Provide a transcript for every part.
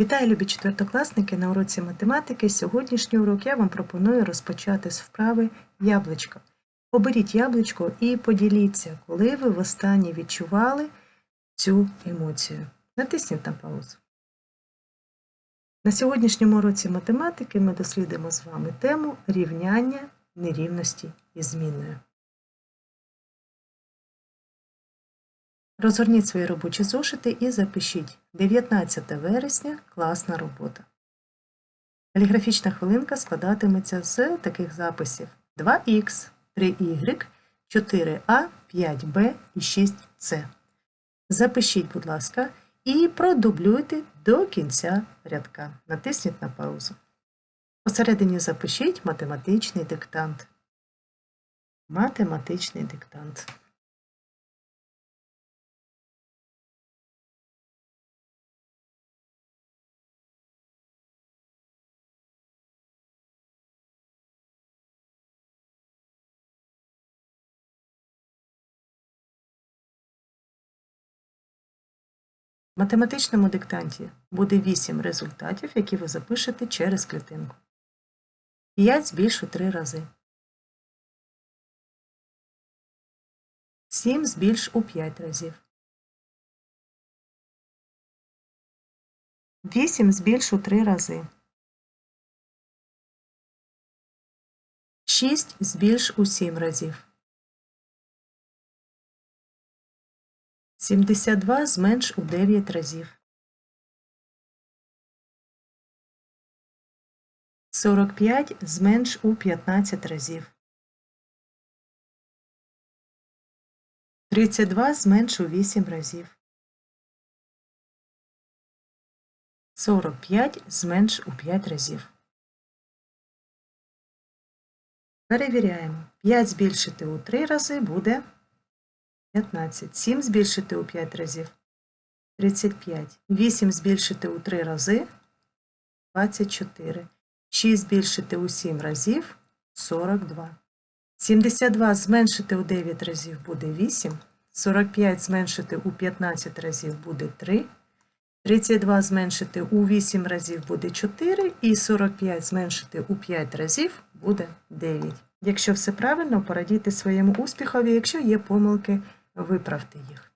Вітаю, любі четвертокласники! На уроці математики. Сьогоднішній урок я вам пропоную розпочати з вправи яблучко. Оберіть яблучко і поділіться, коли ви востаннє відчували цю емоцію. Натисніть на паузу. На сьогоднішньому уроці математики ми дослідимо з вами тему рівняння нерівності із змінною. Розгорніть свої робочі зошити і запишіть 19 вересня класна робота. Каліграфічна хвилинка складатиметься з таких записів 2х, 3y, 4а, 5b і 6c. Запишіть, будь ласка, і продублюйте до кінця рядка. Натисніть на паузу. Посередині запишіть математичний диктант. Математичний диктант. В математичному диктанті буде 8 результатів, які ви запишете через клітинку. 5 збільш у 3 рази. 7 збільш у 5 разів. 8 збільш у 3 рази. 6 збільш у 7 разів. 72 зменш у 9 разів. 45 зменш у 15 разів. 32 зменш у 8 разів. 45 зменш у 5 разів. Перевіряємо. 5 збільшити у 3 рази буде 15. 7 збільшити у 5 разів 35. 8 збільшити у 3 рази 24. 6 збільшити у 7 разів 42. 72 зменшити у 9 разів буде 8. 45 зменшити у 15 разів буде 3. 32 зменшити у 8 разів буде 4. І 45 зменшити у 5 разів буде 9. Якщо все правильно, порадійте своєму успіхові, якщо є помилки, виправте їх.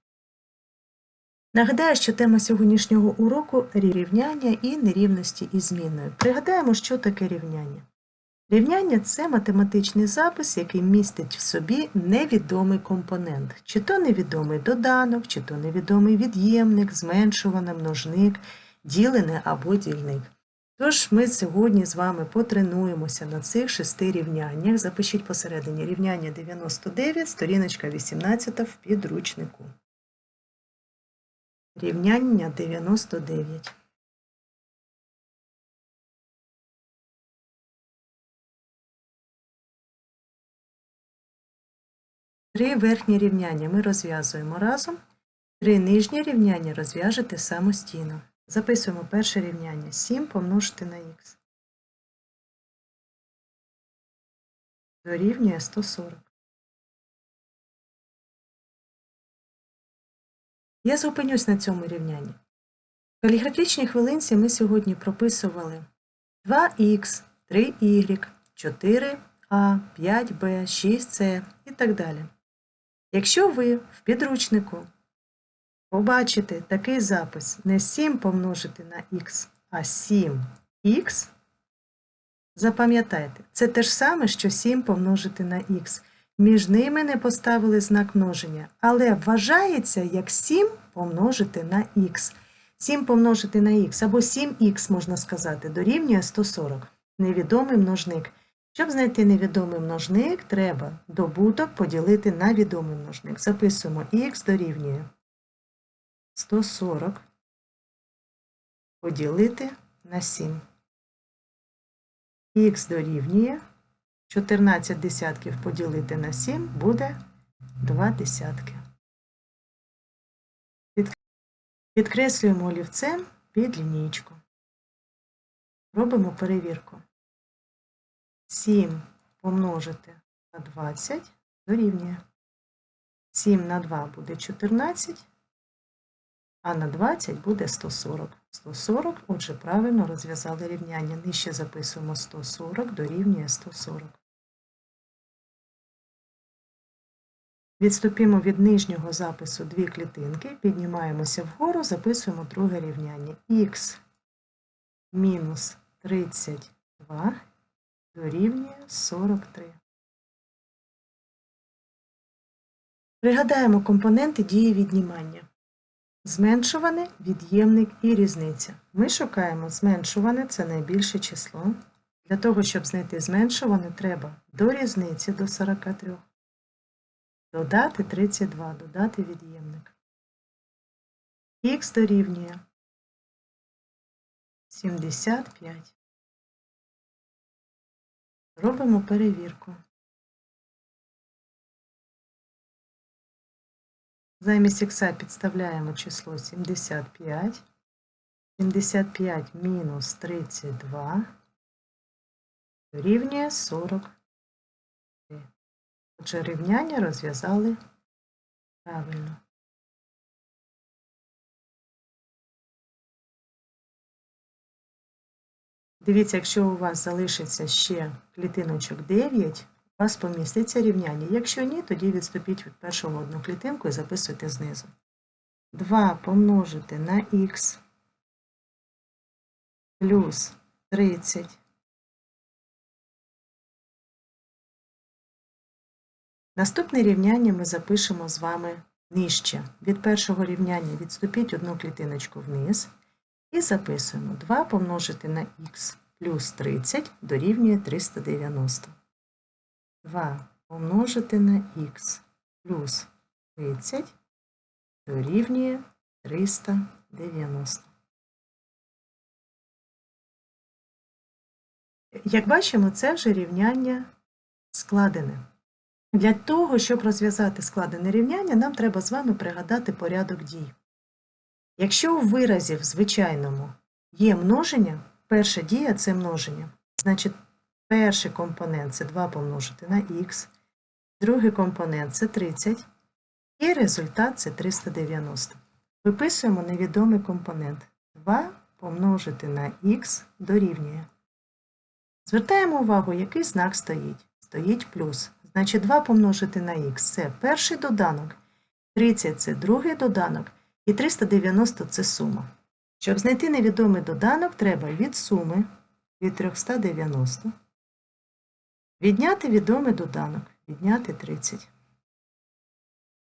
Нагадаю, що тема сьогоднішнього уроку рівняння і нерівності із зміною. Пригадаємо, що таке рівняння. Рівняння це математичний запис, який містить в собі невідомий компонент, чи то невідомий доданок, чи то невідомий від'ємник, зменшуваний множник, ділене або дільник. Тож ми сьогодні з вами потренуємося на цих шести рівняннях. Запишіть посередині рівняння 99, сторіночка 18 в підручнику. Рівняння 99. Три верхні рівняння ми розв'язуємо разом. Три нижні рівняння розв'яжете самостійно. Записуємо перше рівняння 7 помножити на х. Дорівнює 140. Я зупинюсь на цьому рівнянні. В каліграфічній хвилинці ми сьогодні прописували 2х, 3y, 4а, 5b, 6c і так далі. Якщо ви в підручнику побачите такий запис не 7 помножити на х, а 7х, запам'ятайте, це те ж саме, що 7 помножити на х. Між ними не поставили знак множення, але вважається як 7 помножити на х. 7 помножити на х або 7х, можна сказати, дорівнює 140. Невідомий множник. Щоб знайти невідомий множник, треба добуток поділити на відомий множник. Записуємо х дорівнює 140 поділити на 7. Х дорівнює 14 десятків поділити на 7 буде 2 десятки. Підкреслюємо олівцем під лінійку. Робимо перевірку. 7 помножити на 20 дорівнює. 7 на 2 буде 14, а на 20 буде 140. 140. Отже, правильно розв'язали рівняння. Нижче записуємо 140 дорівнює 140. Відступімо від нижнього запису дві клітинки, піднімаємося вгору, записуємо друге рівняння. Х мінус 32 дорівнює 43. Пригадаємо компоненти дії віднімання. Зменшуване, від'ємник і різниця. Ми шукаємо зменшуване це найбільше число. Для того, щоб знайти зменшуване, треба до різниці до 43. Додати 32, додати від'ємник. Х дорівнює 75. Робимо перевірку. Замість х підставляємо число 75. 75 мінус 32 дорівнює 40. Отже, рівняння розв'язали правильно. Дивіться, якщо у вас залишиться ще клітиночок 9, у вас поміститься рівняння. Якщо ні, тоді відступіть від першого одну клітинку і записуйте знизу. 2 помножити на х плюс 30 Наступне рівняння ми запишемо з вами нижче. Від першого рівняння відступіть одну клітиночку вниз і записуємо 2 помножити на х плюс 30 дорівнює 390. 2 помножити на х плюс 30 дорівнює 390. Як бачимо, це вже рівняння складене. Для того, щоб розв'язати складене рівняння, нам треба з вами пригадати порядок дій. Якщо у виразі в звичайному є множення, перша дія це множення. Значить, перший компонент це 2 помножити на х, другий компонент це 30, і результат це 390. Виписуємо невідомий компонент. 2 помножити на х дорівнює. Звертаємо увагу, який знак стоїть. Стоїть плюс. Значить, 2 помножити на х це перший доданок, 30 це другий доданок, і 390 це сума. Щоб знайти невідомий доданок, треба від суми від 390 відняти відомий доданок, відняти 30.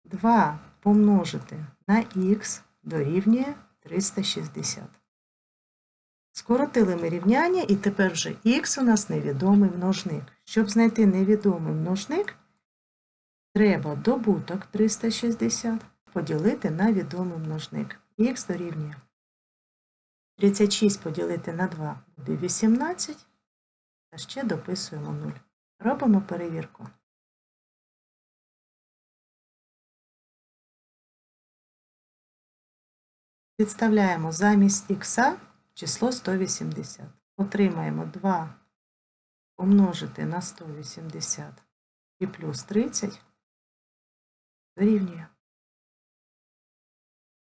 2 помножити на х дорівнює 360. Скоротили ми рівняння, і тепер вже х у нас невідомий множник. Щоб знайти невідомий множник, треба добуток 360 поділити на відомий множник. Х дорівнює 36 поділити на 2 буде 18, а ще дописуємо 0. Робимо перевірку. Підставляємо замість х число 180. Отримаємо 2 помножити на 180 і плюс 30 дорівнює.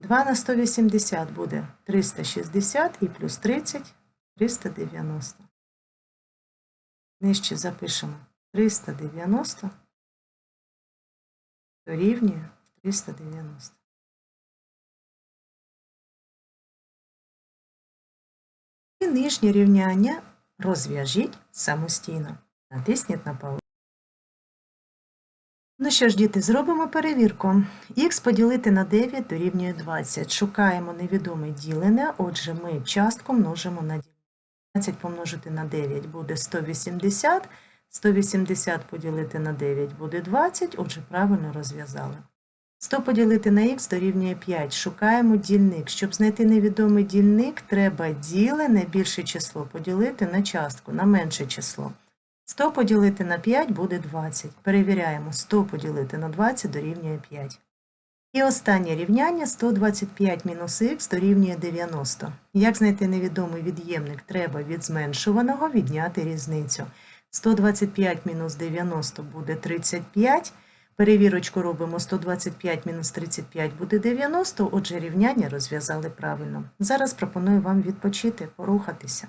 2 на 180 буде 360 і плюс 30 390. Нижче запишемо 390 дорівнює 390. І нижнє рівняння розв'яжіть самостійно. Натисніть на паузу. Ну що ж, діти, зробимо перевірку. Х поділити на 9 дорівнює 20. Шукаємо невідоме ділене, отже, ми частку множимо на ділене. 20 помножити на 9 буде 180. 180 поділити на 9 буде 20, отже, правильно розв'язали. 100 поділити на х дорівнює 5. Шукаємо дільник. Щоб знайти невідомий дільник, треба ділене більше число поділити на частку, на менше число. 100 поділити на 5 буде 20. Перевіряємо, 100 поділити на 20 дорівнює 5. І останнє рівняння 125 мінус х дорівнює 90. Як знайти невідомий від'ємник? Треба від зменшуваного відняти різницю. 125 мінус 90 буде 35. Перевірочку робимо 125 мінус 35 буде 90, отже рівняння розв'язали правильно. Зараз пропоную вам відпочити, порухатися.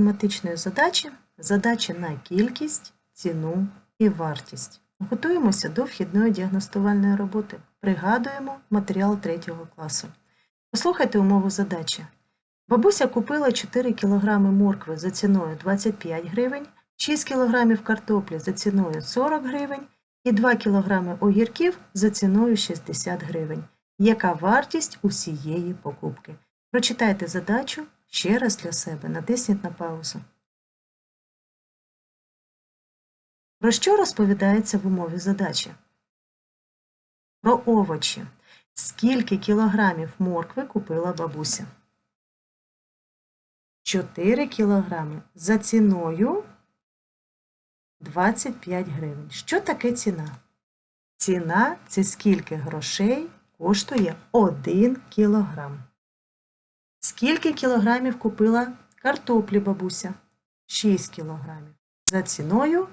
Математичної задачі. Задача на кількість, ціну і вартість. Готуємося до вхідної діагностувальної роботи. Пригадуємо матеріал 3 класу. Послухайте умову задачі. Бабуся купила 4 кг моркви за ціною 25 гривень, 6 кг картоплі за ціною 40 гривень і 2 кг огірків за ціною 60 гривень. Яка вартість усієї покупки? Прочитайте задачу ще раз для себе. Натисніть на паузу. Про що розповідається в умові задачі? Про овочі. Скільки кілограмів моркви купила бабуся? 4 кілограми за ціною 25 гривень. Що таке ціна? Ціна це скільки грошей коштує 1 кілограм. Скільки кілограмів купила картоплі бабуся? 6 кілограмів. За ціною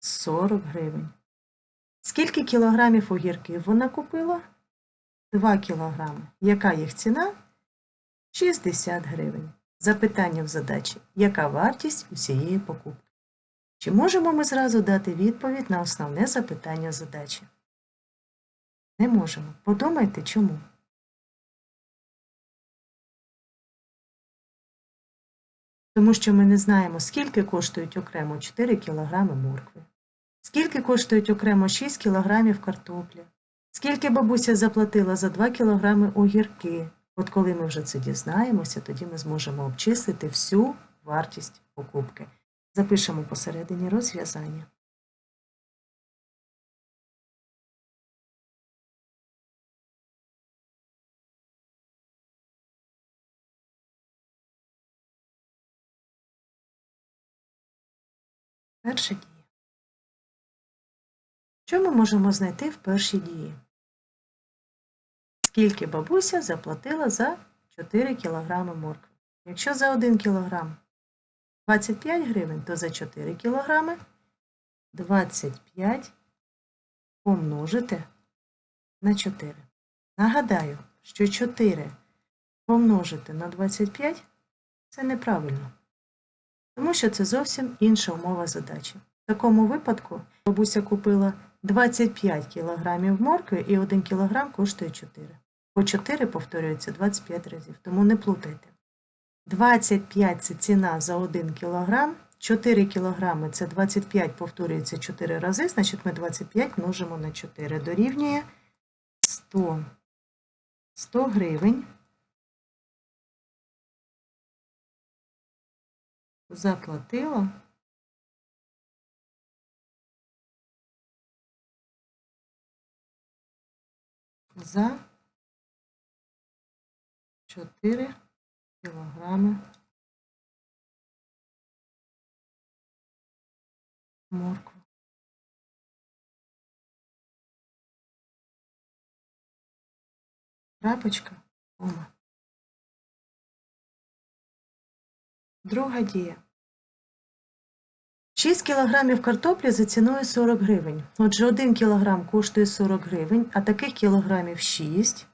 40 гривень. Скільки кілограмів огірків вона купила? 2 кілограми. Яка їх ціна? 60 гривень. Запитання в задачі. Яка вартість усієї покупки? Чи можемо ми зразу дати відповідь на основне запитання задачі? Не можемо. Подумайте чому. Тому що ми не знаємо, скільки коштують окремо 4 кг моркви, скільки коштують окремо 6 кг картоплі, скільки бабуся заплатила за 2 кг огірки. От коли ми вже це дізнаємося, тоді ми зможемо обчислити всю вартість покупки. Запишемо посередині розв'язання. Перша дія. Що ми можемо знайти в першій дії? Скільки бабуся заплатила за 4 кг моркви? Якщо за 1 кг 25 гривень, то за 4 кг 25 помножити на 4. Нагадаю, що 4 помножити на 25 це неправильно. Тому що це зовсім інша умова задачі. В такому випадку бабуся купила 25 кг моркви і 1 кг коштує 4. По 4 повторюється 25 разів, тому не плутайте. 25 це ціна за 1 кг, 4 кг це 25 повторюється 4 рази, значить ми 25 множимо на 4. Дорівнює 100. 100 гривень. Заплатила за 4 кілограми моркви. Крапочка, кома. Друга дія. 6 кілограмів картоплі за ціною 40 гривень. Отже, 1 кілограм коштує 40 гривень, а таких кілограмів 6.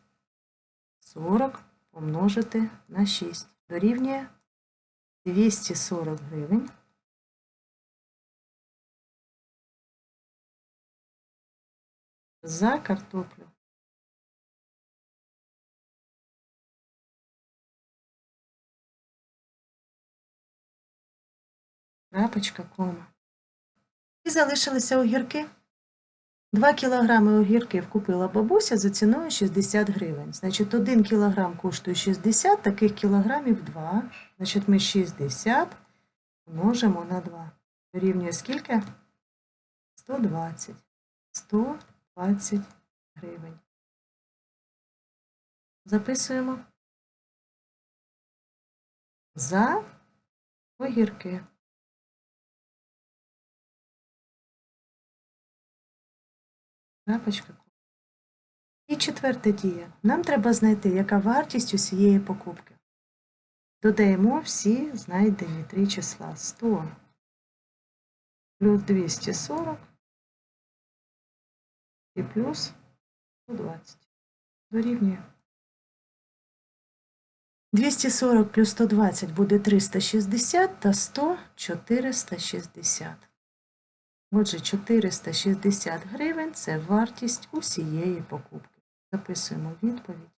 40 помножити на 6. Дорівнює 240 гривень. За картоплю. Крапочка, кома. І залишилися огірки. 2 кілограми огірків купила бабуся за ціною 60 гривень. Значить, 1 кілограм коштує 60, таких кілограмів 2. Значить, ми 60 множимо на 2. Дорівнює скільки? 120. 120 гривень. Записуємо. За огірки. Крапочка. І четверта дія. Нам треба знайти, яка вартість усієї покупки. Додаємо всі знайдені три числа. 100 плюс 240 і плюс 120. Дорівнює. 240 плюс 120 буде 360 та 100 – 460. Отже, 460 гривень – це вартість усієї покупки. Записуємо відповідь.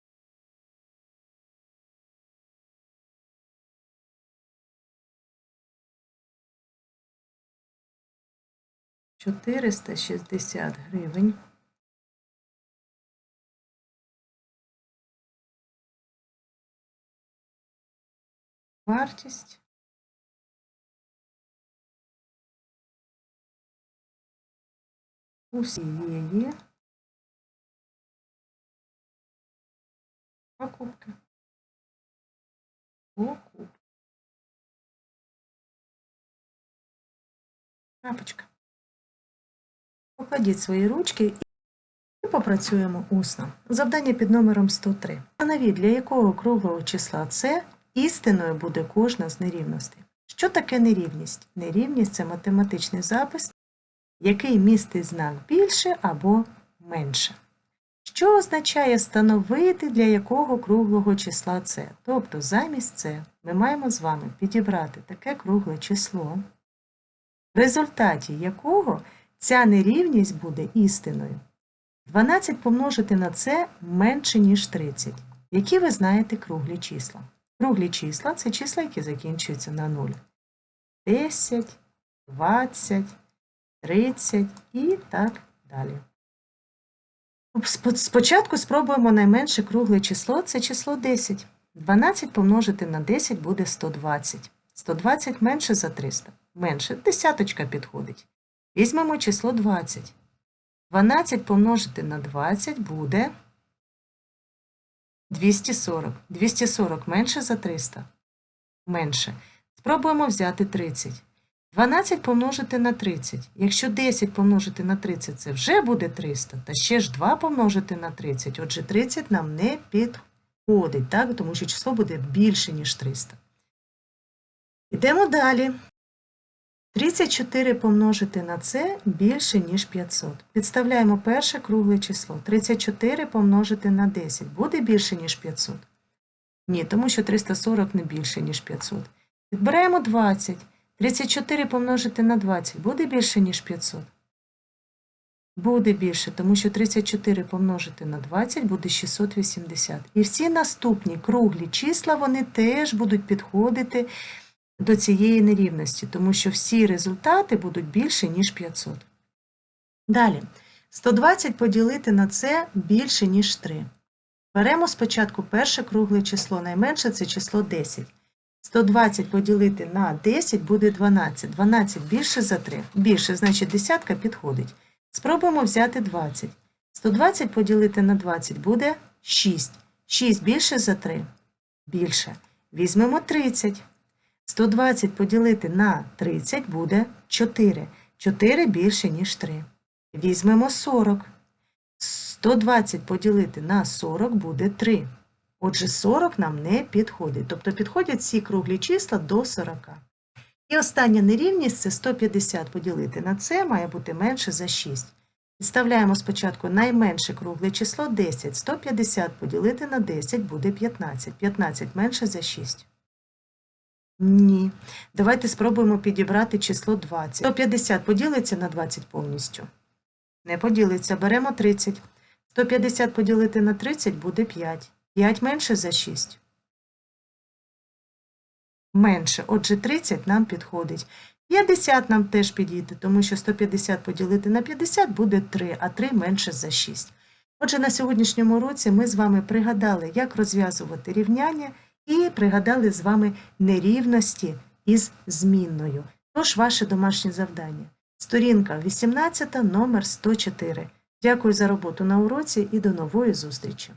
Чотириста шістдесят гривень. Вартість усієї покупки. Покупки. Крапочка. Покладіть свої ручки і попрацюємо усно. Завдання під номером 103. Встановіть, для якого круглого числа це істиною буде кожна з нерівностей. Що таке нерівність? Нерівність це математичний запис який містить знак більше або менше. Що означає встановити для якого круглого числа це? Тобто замість це ми маємо з вами підібрати таке кругле число, в результаті якого ця нерівність буде істиною. 12 помножити на це менше, ніж 30. Які ви знаєте круглі числа? Круглі числа це числа, які закінчуються на 0. 10, 20, 30 і так далі. Спочатку спробуємо найменше кругле число це число 10. 12 помножити на 10 буде 120. 120 менше за 300. Менше десяточка підходить. Візьмемо число 20. 12 помножити на 20 буде 240. 240 менше за 300. Менше. Спробуємо взяти 30. 12 помножити на 30. Якщо 10 помножити на 30, це вже буде 300, та ще ж 2 помножити на 30. Отже, 30 нам не підходить, так? тому що число буде більше, ніж 300. Йдемо далі. 34 помножити на це більше, ніж 500. Підставляємо перше кругле число. 34 помножити на 10 буде більше, ніж 500? Ні, тому що 340 не більше, ніж 500. Підбираємо 20. 34 помножити на 20 буде більше, ніж 500? Буде більше, тому що 34 помножити на 20 буде 680. І всі наступні круглі числа вони теж будуть підходити до цієї нерівності, тому що всі результати будуть більше, ніж 500. Далі. 120 поділити на це більше, ніж 3. Беремо спочатку перше кругле число, найменше це число 10. 120 поділити на 10 буде 12. 12 більше за 3. Більше, значить десятка підходить. Спробуємо взяти 20. 120 поділити на 20 буде 6. 6 більше за 3. більше. Візьмемо 30. 120 поділити на 30 буде 4. 4 більше, ніж 3. Візьмемо 40. 120 поділити на 40 буде 3. Отже, 40 нам не підходить. Тобто підходять всі круглі числа до 40. І остання нерівність це 150 поділити на це має бути менше за 6. Підставляємо спочатку найменше кругле число 10. 150 поділити на 10 буде 15. 15 менше за 6. Ні. Давайте спробуємо підібрати число 20. 150 поділиться на 20 повністю. Не поділиться. Беремо 30. 150 поділити на 30 буде 5. 5 менше за 6. Менше. Отже, 30 нам підходить. 50 нам теж підійде, тому що 150 поділити на 50 буде 3, а 3 менше за 6. Отже, на сьогоднішньому уроці ми з вами пригадали, як розв'язувати рівняння, і пригадали з вами нерівності із змінною. Тож, ваше домашнє завдання. Сторінка 18, номер 104. Дякую за роботу на уроці і до нової зустрічі!